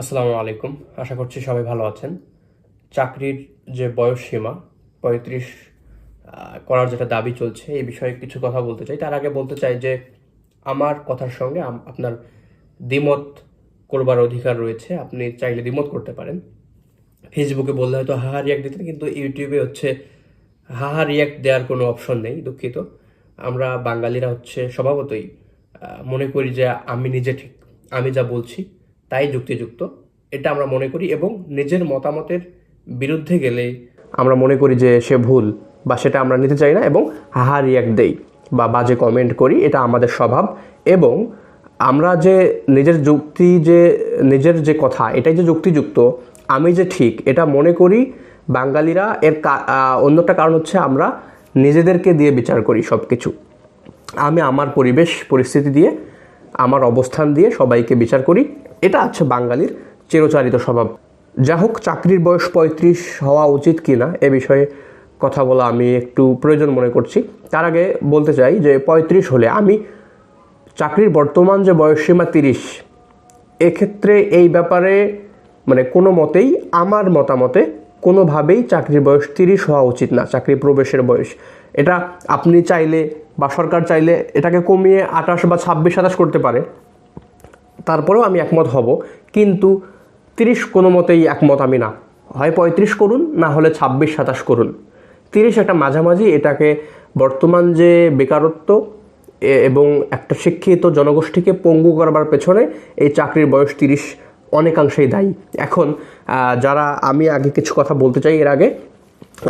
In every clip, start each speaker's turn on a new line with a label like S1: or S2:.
S1: আসসালামু আলাইকুম। আশা করছি সবাই ভালো আছেন। চাকরির যে বয়স সীমা, পঁয়ত্রিশ করার যেটা দাবি চলছে, এই বিষয়ে কিছু কথা বলতে চাই। তার আগে বলতে চাই যে, আমার কথার সঙ্গে আপনার দ্বিমত করবার অধিকার রয়েছে। আপনি চাইলে দ্বিমত করতে পারেন। ফেসবুকে বললে হয়তো হাহা রিয়াক্ট দিতেন, কিন্তু ইউটিউবে হচ্ছে হাহা রিয়াক্ট দেওয়ার কোনো অপশন নেই, দুঃখিত। আমরা বাঙালিরা হচ্ছে স্বভাবতই মনে করি যে আমি নিজে ঠিক, আমি যা বলছি তাই যুক্তিযুক্ত। এটা আমরা মনে করি এবং নিজের মতামতের বিরুদ্ধে গেলে আমরা মনে করি যে সে ভুল বা সেটা আমরা নিতে চাই না এবং হাহা রিয়াক্ট দেই বা বাজে কমেন্ট করি, এটা আমাদের স্বভাব এবং আমরা যে নিজের যুক্তি যে, নিজের যে কথা, এটাই যে যুক্তিযুক্ত, আমি যে ঠিক, এটা মনে করি বাঙালিরা এর অন্যটা কারণ হচ্ছে আমরা নিজেদেরকে দিয়ে বিচার করি সব কিছু আমি আমার পরিবেশ, পরিস্থিতি দিয়ে, আমার অবস্থান দিয়ে সবাইকে বিচার করি। এটা আছে বাঙালির চিরচারিত স্বভাব। যা হোক চাকরির বয়স পঁয়ত্রিশ হওয়া উচিত কি না এ বিষয়ে কথা বলা আমি একটু প্রয়োজন মনে করছি। তার আগে বলতে চাই যে পঁয়ত্রিশ হলে আমি চাকরির বর্তমান যে বয়সসীমা তিরিশ, এক্ষেত্রে এই ব্যাপারে মানে কোনো মতেই আমার মতামতে কোনোভাবেই চাকরির বয়স তিরিশ হওয়া উচিত না, চাকরি প্রবেশের বয়স। এটা আপনি চাইলে বা সরকার চাইলে এটাকে কমিয়ে আঠাশ বা ছাব্বিশ সাতাশ করতে পারে। তারপরেও আমি একমত হব, কিন্তু তিরিশ কোনো মতেই একমত আমি না। হয় পঁয়ত্রিশ করুন, না হলে ছাব্বিশ, সাতাশ করুন। তিরিশ একটা মাঝামাঝি, এটাকে বর্তমান যে বেকারত্ব এবং একটা শিক্ষিত জনগোষ্ঠীকে পঙ্গু করবার পেছনে এই চাকরির বয়স তিরিশ অনেকাংশেই দায়ী। এখন যারা আমি আগে কিছু কথা বলতে চাই এর আগে,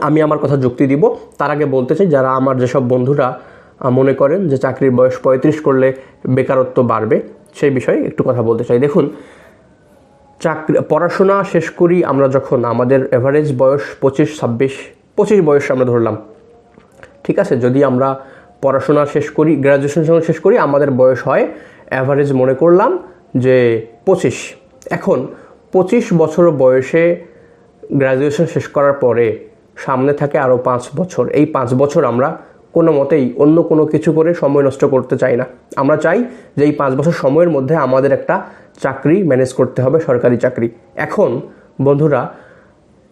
S1: আমি আমার কথা যুক্তি দিব। তার আগে বলতে চাই, যারা আমার যেসব বন্ধুরা মনে করেন যে চাকরির বয়স পঁয়ত্রিশ করলে বেকারত্ব বাড়বে সেই বিষয়ে একটু কথা বলতে চাই। দেখুন, চাকরি, পড়াশোনা শেষ করি আমরা যখন, আমাদের এভারেজ বয়স পঁচিশ, ছাব্বিশ, পঁচিশ বয়স আমরা ধরলাম। ঠিক আছে, যদি আমরা পড়াশোনা শেষ করি গ্র্যাজুয়েশন শেষ করি, আমাদের বয়স হয় অ্যাভারেজ মনে করলাম যে পঁচিশ। এখন, পঁচিশ বছর বয়সে গ্র্যাজুয়েশন শেষ করার পরে সামনে থাকে আরও পাঁচ বছর। এই পাঁচ বছর আমরা কোনো মতেই অন্য কোনো কিছু করে সময় নষ্ট করতে চাই না। আমরা চাই যে এই পাঁচ বছর সময়ের মধ্যে আমাদের একটা চাকরি ম্যানেজ করতে হবে, সরকারি চাকরি। এখন, বন্ধুরা,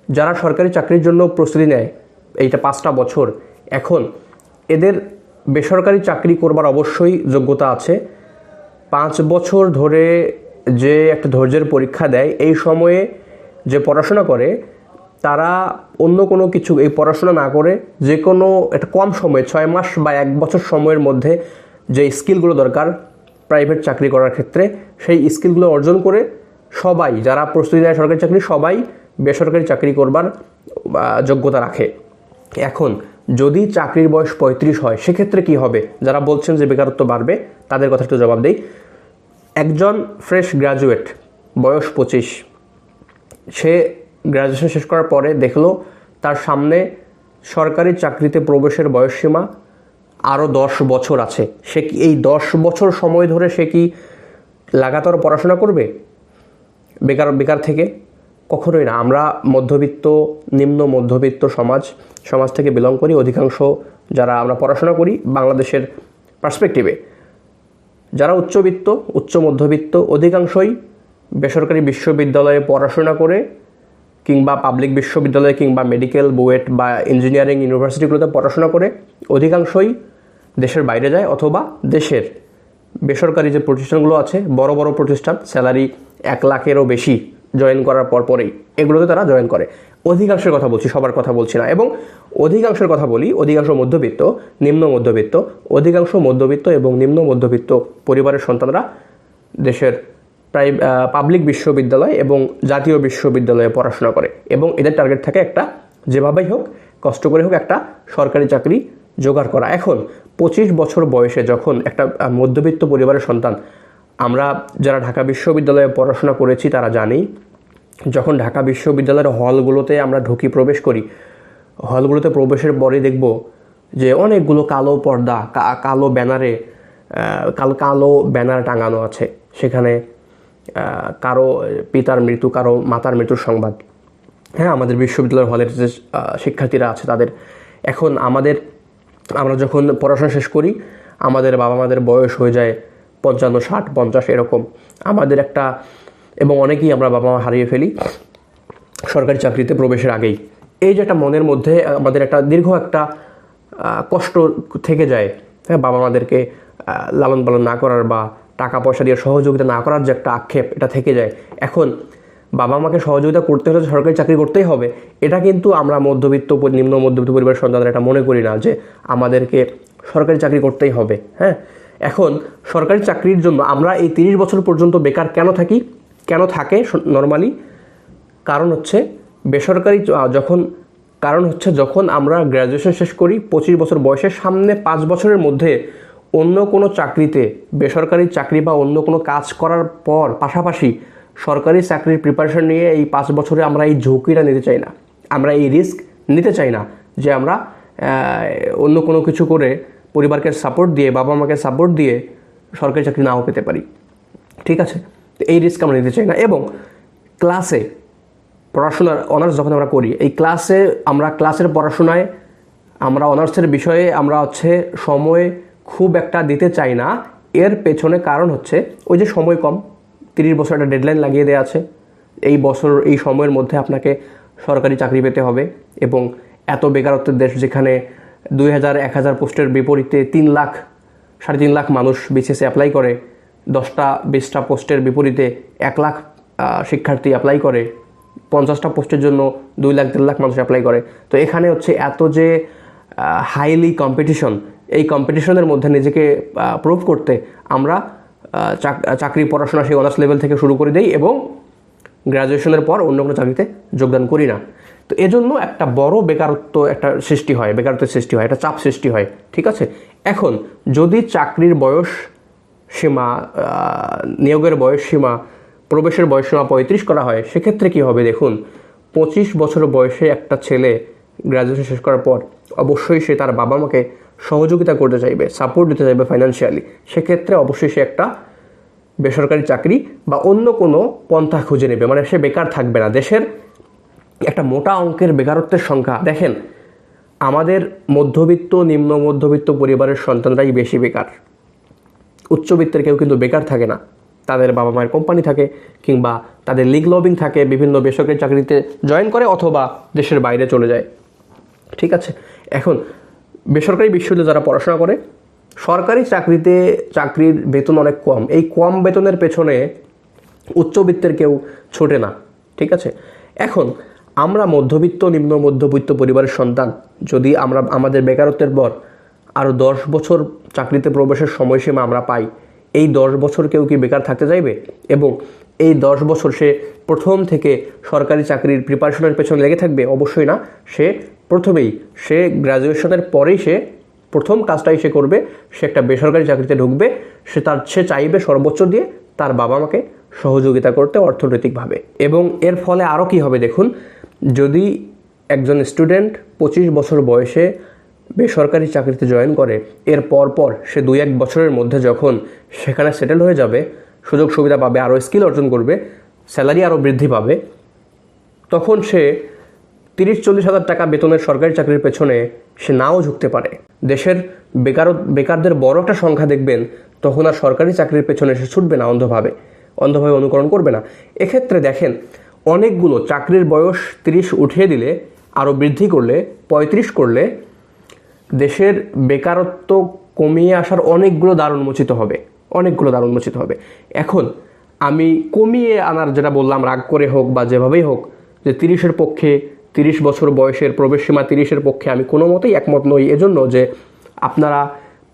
S1: যারা সরকারি চাকরির জন্য প্রস্তুতি নেয়, এইটা পাঁচটা বছর, এখন এদের বেসরকারি চাকরি করবার অবশ্যই যোগ্যতা আছে। পাঁচ বছর ধরে যে একটা ধৈর্যের পরীক্ষা দেয়, এই সময়ে যে পড়াশোনা করে তারা অন্য কোনো কিছু, এই পড়াশোনা না করে যে কোনো একটা কম সময়ে, ছয় মাস বা এক বছর সময়ের মধ্যে যে স্কিলগুলো দরকার প্রাইভেট চাকরি করার ক্ষেত্রে, সেই স্কিলগুলো অর্জন করে সবাই, যারা প্রস্তুতি নেয় সরকারি চাকরি, সবাই বেসরকারি চাকরি করবার যোগ্যতা রাখে। এখন, যদি চাকরির বয়স পঁয়ত্রিশ হয়, সেক্ষেত্রে কি হবে? যারা বলছেন যে বেকারত্ব বাড়বে, তাদের কথা একটু জবাব দেই। একজন ফ্রেশ গ্র্যাজুয়েট বয়স পঁচিশ, সে গ্র্যাজুয়েশন শেষ করার পরে দেখল তার সামনে সরকারি চাকরিতে প্রবেশের বয়সসীমা আরও দশ বছর আছে। সে কি এই দশ বছর সময় ধরে সে কি লাগাতার পড়াশোনা করবে? বেকার বেকার থেকে? কখনোই না। আমরা মধ্যবিত্ত, নিম্ন মধ্যবিত্ত সমাজ সমাজ থেকে বিলং করি। অধিকাংশ যারা আমরা পড়াশোনা করি বাংলাদেশের পার্সপেক্টিভে যারা উচ্চবিত্ত, উচ্চ মধ্যবিত্ত, অধিকাংশই বেসরকারি বিশ্ববিদ্যালয়ে পড়াশোনা করে কিংবা পাবলিক বিশ্ববিদ্যালয় কিংবা মেডিকেল বুয়েট বা ইঞ্জিনিয়ারিং ইউনিভার্সিটিগুলোতে পড়াশোনা করে অধিকাংশই দেশের বাইরে যায় অথবা দেশের বেসরকারি যে প্রতিষ্ঠানগুলো আছে, বড় বড় প্রতিষ্ঠান স্যালারি এক লাখেরও বেশি জয়েন করার পর পরেই এগুলোতে তারা জয়েন করে। অধিকাংশের কথা বলছি, সবার কথা বলছি না। এবং অধিকাংশের কথা বলি, অধিকাংশ মধ্যবিত্ত, নিম্ন মধ্যবিত্ত, অধিকাংশ মধ্যবিত্ত এবং নিম্ন মধ্যবিত্ত পরিবারের সন্তানরা দেশের প্রায় পাবলিক বিশ্ববিদ্যালয় এবং জাতীয় বিশ্ববিদ্যালয়ে পড়াশোনা করে। এবং এদের টার্গেট থাকে একটা, যেভাবেই হোক, কষ্ট করে হোক একটা সরকারি চাকরি জোগাড় করা। এখন, পঁচিশ বছর বয়সে যখন একটা মধ্যবিত্ত পরিবারের সন্তান, আমরা যারা ঢাকা বিশ্ববিদ্যালয়ে পড়াশোনা করেছি তারা জানি, যখন ঢাকা বিশ্ববিদ্যালয়ের হলগুলোতে আমরা ঢুকি প্রবেশ করি, হলগুলোতে প্রবেশের পরে দেখব যে অনেকগুলো কালো পর্দা কালো ব্যানারে কালো কালো ব্যানার টাঙানো আছে। সেখানে কারও পিতার মৃত্যু, কারও মাতার মৃত্যুর সংবাদ। হ্যাঁ আমাদের বিশ্ববিদ্যালয়ের হলের যে শিক্ষার্থীরা আছে, তাদের এখন আমাদের, আমরা যখন পড়াশোনা শেষ করি, আমাদের বাবা মাদের বয়স হয়ে যায় পঞ্চান্ন, ষাট, পঞ্চাশ, এরকম। আমাদের একটা, এবং অনেকেই আমরা বাবা মা হারিয়ে ফেলি সরকারি চাকরিতে প্রবেশের আগেই। এই যে একটা মনের মধ্যে আমাদের একটা দীর্ঘ একটা কষ্ট থেকে যায় হ্যাঁ বাবা মাদেরকে লালন পালন না করার বা টাকা পয়সা দিয়ে সহযোগিতা না করার যে একটা আক্ষেপ, এটা থেকে যায়। এখন বাবা মাকে সহযোগিতা করতে হলে সরকারি চাকরি করতেই হবে। এটা কিন্তু আমরা মধ্যবিত্ত নিম্ন মধ্যবিত্ত পরিবারের সন্তানরা এটা মনে করি না যে আমাদেরকে সরকারি চাকরি করতেই হবে হ্যাঁ? এখন সরকারি চাকরির জন্য আমরা এই তিরিশ বছর পর্যন্ত বেকার কেন থাকি? কেন থাকে নর্মালি কারণ হচ্ছে বেসরকারি যখন, কারণ হচ্ছে যখন আমরা গ্র্যাজুয়েশন শেষ করি, পঁচিশ বছর বয়সের সামনে পাঁচ বছরের মধ্যে অন্য কোনো চাকরিতে, বেসরকারি চাকরি বা অন্য কোনো কাজ করার পর পাশাপাশি সরকারি চাকরির প্রিপারেশন নিয়ে এই পাঁচ বছরে আমরা এই ঝুঁকিটা নিতে চাই না। আমরা এই রিস্ক নিতে চাই না যে আমরা অন্য কোনো কিছু করে পরিবারকে সাপোর্ট দিয়ে বাবা মাকে সাপোর্ট দিয়ে সরকারি চাকরি নাও পেতে পারি। ঠিক আছে? তো এই রিস্ক আমরা নিতে চাই না এবং ক্লাসে পড়াশোনার অনার্স যখন আমরা করি, এই ক্লাসে আমরা ক্লাসের পড়াশোনায় আমরা অনার্সের বিষয়ে আমরা হচ্ছে সময় খুব একটা দিতে চাই না। এর পেছনে কারণ হচ্ছে, ওই যে সময় কম, তিরিশ বছর একটা ডেডলাইন লাগিয়ে দেওয়া আছে। এই বছর, এই সময়ের মধ্যে আপনাকে সরকারি চাকরি পেতে হবে এবং এত বেকারত্বের দেশ যেখানে দুই হাজার, এক হাজার পোস্টের বিপরীতে তিন লাখ, সাড়ে তিন লাখ মানুষ বিসিএসে অ্যাপ্লাই করে, দশটা, বিশটা পোস্টের বিপরীতে এক লাখ শিক্ষার্থী অ্যাপ্লাই করে, পঞ্চাশটা পোস্টের জন্য দুই লাখ, দেড় লাখ মানুষ অ্যাপ্লাই করে। তো এখানে হচ্ছে এত যে হাইলি কম্পিটিশন এই কম্পিটিশনের মধ্যে নিজেকে প্রুভ করতে আমরা চাকরি, পড়াশোনা সেই অনার্স লেভেল থেকে শুরু করে দেই এবং গ্র্যাজুয়েশনের পর অন্য কোনো চাকরিতে যোগদান করি না। তো এজন্য একটা বড় বেকারত্ব একটা সৃষ্টি হয়, বেকারত্বের সৃষ্টি হয়, একটা চাপ সৃষ্টি হয়, ঠিক আছে? এখন যদি চাকরির বয়স সীমা নিয়োগের বয়স সীমা, প্রবেশের বয়স সীমা পঁয়ত্রিশ করা হয়, সেক্ষেত্রে কি হবে দেখুন, পঁচিশ বছর বয়সে একটা ছেলে গ্র্যাজুয়েশন শেষ করার পর অবশ্যই সে তার বাবা মাকে সহযোগিতা করতে চাইবে সাপোর্ট দিতে চাইবে ফাইন্যান্সিয়ালি সেক্ষেত্রে অবশ্যই সে একটা বেসরকারি চাকরি বা অন্য কোনো পন্থা খুঁজে নেবে। মানে সে বেকার থাকবে না। দেশের একটা মোটা অঙ্কের বেকারত্বের সংখ্যা, দেখেন, আমাদের মধ্যবিত্ত, নিম্ন মধ্যবিত্ত পরিবারের সন্তানরাই বেশি বেকার। উচ্চবিত্তের কেউ কিন্তু বেকার থাকে না। তাদের বাবা মায়ের কোম্পানি থাকে কিংবা তাদের লিগ লবিং থাকে, বিভিন্ন বেসরকারি চাকরিতে জয়েন করে অথবা দেশের বাইরে চলে যায়। ঠিক আছে? এখন বেসরকারি বিশ্ববিদ্যালয়ে যারা পড়াশোনা করে, সরকারি চাকরিতে চাকরির বেতন অনেক কম। এই কম বেতনের পেছনে উচ্চবিত্তের কেউ ছোটে না, ঠিক আছে? এখন, আমরা মধ্যবিত্ত, নিম্ন মধ্যবিত্ত পরিবারের সন্তান, যদি আমরা, আমাদের বেকারত্বের পর আরও দশ বছর চাকরিতে প্রবেশের সময়সীমা আমরা পাই এই দশ বছর কেউ কি বেকার থাকতে চাইবে? এবং এই দশ বছর সে প্রথম থেকে সরকারি চাকরির প্রিপারেশনের পেছনে লেগে থাকবে? অবশ্যই না। সে প্রথমেই, সে গ্র্যাজুয়েশনের পরেই সে প্রথম কাজটাই সে করবে। সে একটা বেসরকারি চাকরিতে ঢুকবে। সে তার, সে চাইবে সর্বোচ্চ দিয়ে তার বাবা মাকে সহযোগিতা করতে অর্থনৈতিকভাবে। এবং এর ফলে আরও কি হবে দেখুন? যদি একজন স্টুডেন্ট পঁচিশ বছর বয়সে বেসরকারি চাকরিতে জয়েন করে, এর পর পর সে দুই এক বছরের মধ্যে যখন সেখানে সেটেল হয়ে যাবে, সুযোগ সুবিধা পাবে, আরও স্কিল অর্জন করবে স্যালারি আরও বৃদ্ধি পাবে, তখন সে তিরিশ চল্লিশ হাজার টাকা বেতনের সরকারি চাকরির পেছনে সে নাও ঝুঁকতে পারে। দেশের বেকার, বেকারদের বড় একটা সংখ্যা দেখবেন, তখন আর সরকারি চাকরির পেছনে সে ছুটবে না অন্ধভাবে অন্ধভাবে অনুকরণ করবে না। এক্ষেত্রে দেখেন, অনেকগুলো চাকরির বয়স তিরিশ উঠিয়ে দিলে, আরও বৃদ্ধি করলে, পঁয়ত্রিশ করলে দেশের বেকারত্ব কমিয়ে আসার অনেকগুলো দ্বার উন্মোচিত হবে, অনেকগুলো দ্বার উন্মোচিত হবে। এখন আমি কমিয়ে আনার যেটা বললাম, রাগ করে হোক বা যেভাবেই হোক, যে তিরিশের পক্ষে, তিরিশ বছর বয়সের প্রবেশ সীমা তিরিশের পক্ষে আমি কোনো মতেই একমত নই। এজন্য যে আপনারা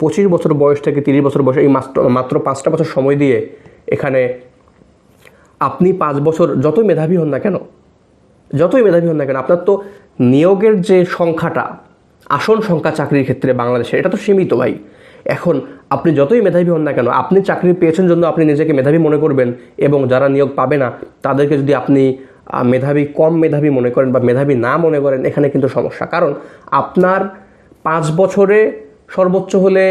S1: পঁচিশ বছর বয়স থেকে তিরিশ বছর বয়স এই মাত্র মাত্র পাঁচটা বছর সময় দিয়ে এখানে আপনি পাঁচ বছর যতই মেধাবী হন না কেন, যতই মেধাবী হন না কেন, আপনার তো নিয়োগের যে সংখ্যাটা আসন সংখ্যা চাকরির ক্ষেত্রে বাংলাদেশে, এটা তো সীমিত ভাই। এখন আপনি যতই মেধাবী হন না কেন, আপনি চাকরি পেয়েছেন জন্য আপনি নিজেকে মেধাবী মনে করবেন এবং যারা নিয়োগ পাবে না, তাদেরকে যদি আপনি মেধাবী, কম মেধাবী মনে করেন বা মেধাবী না মনে করেন, এখানে কিন্তু সমস্যা। কারণ আপনার পাঁচ বছরে সর্বোচ্চ হলে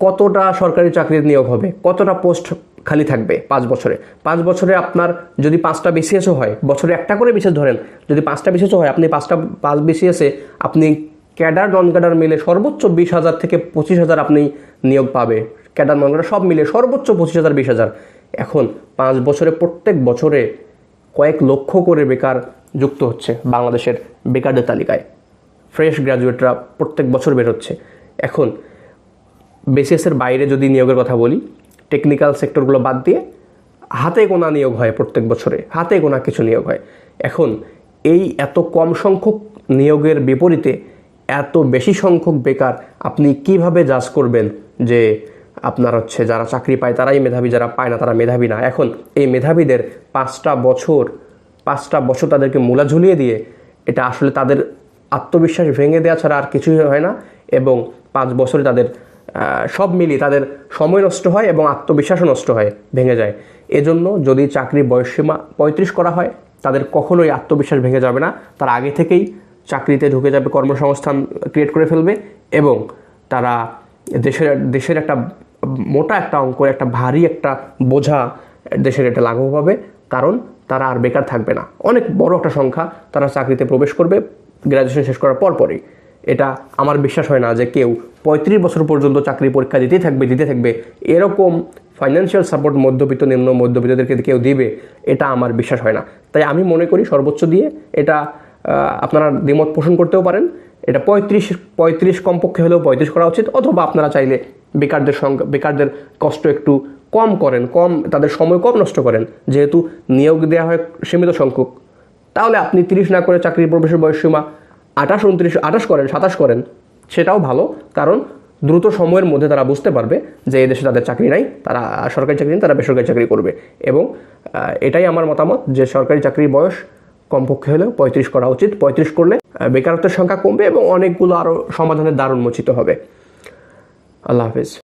S1: কতটা সরকারি চাকরির নিয়োগ হবে, কতটা পোস্ট খালি থাকবে পাঁচ বছরে? পাঁচ বছরে আপনার যদি পাঁচটা বিসিএসও হয়, বছরে একটা করে বিশেষ ধরেন, যদি পাঁচটা বিসিএসও হয়, আপনি পাঁচটা, পাঁচ বিসিএসে আপনি ক্যাডার নন ক্যাডার মিলে সর্বোচ্চ বিশ হাজার থেকে পঁচিশ হাজার আপনি নিয়োগ পাবে। ক্যাডার নন ক্যাডার সব মিলে সর্বোচ্চ পঁচিশ হাজার, বিশ হাজার। এখন পাঁচ বছরে, প্রত্যেক বছরে কয়েক লক্ষ করে বেকার যুক্ত হচ্ছে বাংলাদেশের বেকারদের তালিকায়। ফ্রেশ গ্র্যাজুয়েটরা প্রত্যেক বছর বের হচ্ছে। এখন বিসিএসের বাইরে যদি নিয়োগের কথা বলি, টেকনিক্যাল সেক্টরগুলো বাদ দিয়ে হাতে গোনা নিয়োগ হয় প্রত্যেক বছরে, হাতে গোনা কিছু নিয়োগ হয়। এখন এই এত কম সংখ্যক নিয়োগের বিপরীতে এত বেশি সংখ্যক বেকার আপনি কীভাবে জাজ করবেন যে আপনার হচ্ছে যারা চাকরি পায় তারাই মেধাবী, যারা পায় না তারা মেধাবী না? এখন এই মেধাবীদের পাঁচটা বছর পাঁচটা বছর তাদেরকে মূলা ঝুলিয়ে দিয়ে এটা আসলে তাদের আত্মবিশ্বাস ভেঙে দেওয়া ছাড়া আর কিছুই হয় না এবং পাঁচ বছরে তাদের সব মিলিয়ে তাদের সময় নষ্ট হয় এবং আত্মবিশ্বাসও নষ্ট হয়, ভেঙে যায়। এজন্য যদি চাকরির বয়সসীমা পঁয়ত্রিশ করা হয়, তাদের কখনোই আত্মবিশ্বাস ভেঙে যাবে না। তারা আগে থেকেই চাকরিতে ঢুকে যাবে কর্মসংস্থান ক্রিয়েট করে ফেলবে এবং তারা দেশের দেশের একটা মোটা একটা অঙ্ক, একটা ভারী একটা বোঝা দেশের এটা লাঘব হবে। কারণ তারা আর বেকার থাকবে না। অনেক বড় একটা সংখ্যা তারা চাকরিতে প্রবেশ করবে গ্র্যাজুয়েশন শেষ করার পরপরই এটা আমার বিশ্বাস হয় না যে কেউ পঁয়ত্রিশ বছর পর্যন্ত চাকরি পরীক্ষা দিতেই থাকবে, দিতে থাকবে। এরকম ফাইন্যান্সিয়াল সাপোর্ট মধ্যবিত্ত, নিম্ন মধ্যবিত্তদেরকে কেউ দিবে, এটা আমার বিশ্বাস হয় না। তাই আমি মনে করি সর্বোচ্চ দিয়ে এটা আপনারা দ্বিমত পোষণ করতেও পারেন। এটা পঁয়ত্রিশ পঁয়ত্রিশ কমপক্ষে হলেও পঁয়ত্রিশ করা উচিত, অথবা আপনারা চাইলে বেকারদের সংখ্যা বেকারদের কষ্ট একটু কম করেন, কম, তাদের সময় কম নষ্ট করেন। যেহেতু নিয়োগ দেওয়া হয় সীমিত সংখ্যক। তাহলে আপনি তিরিশ না করে চাকরির প্রবেশের বয়সসীমা আঠাশ, উনত্রিশ, আঠাশ করেন, সাতাশ করেন, সেটাও ভালো। কারণ দ্রুত সময়ের মধ্যে তারা বুঝতে পারবে যে দেশে তাদের চাকরি নাই, তারা সরকারি চাকরি নেই, তারা বেসরকারি চাকরি করবে। এবং এটাই আমার মতামত যে সরকারি চাকরির বয়স কমপক্ষে হলেও পঁয়ত্রিশ করা উচিত। পঁয়ত্রিশ করলে বেকারত্বের সংখ্যা কমবে এবং অনেকগুলো আরও সমাধানের দারুণ উন্মোচিত হবে। আল্লাহ হাফিজ।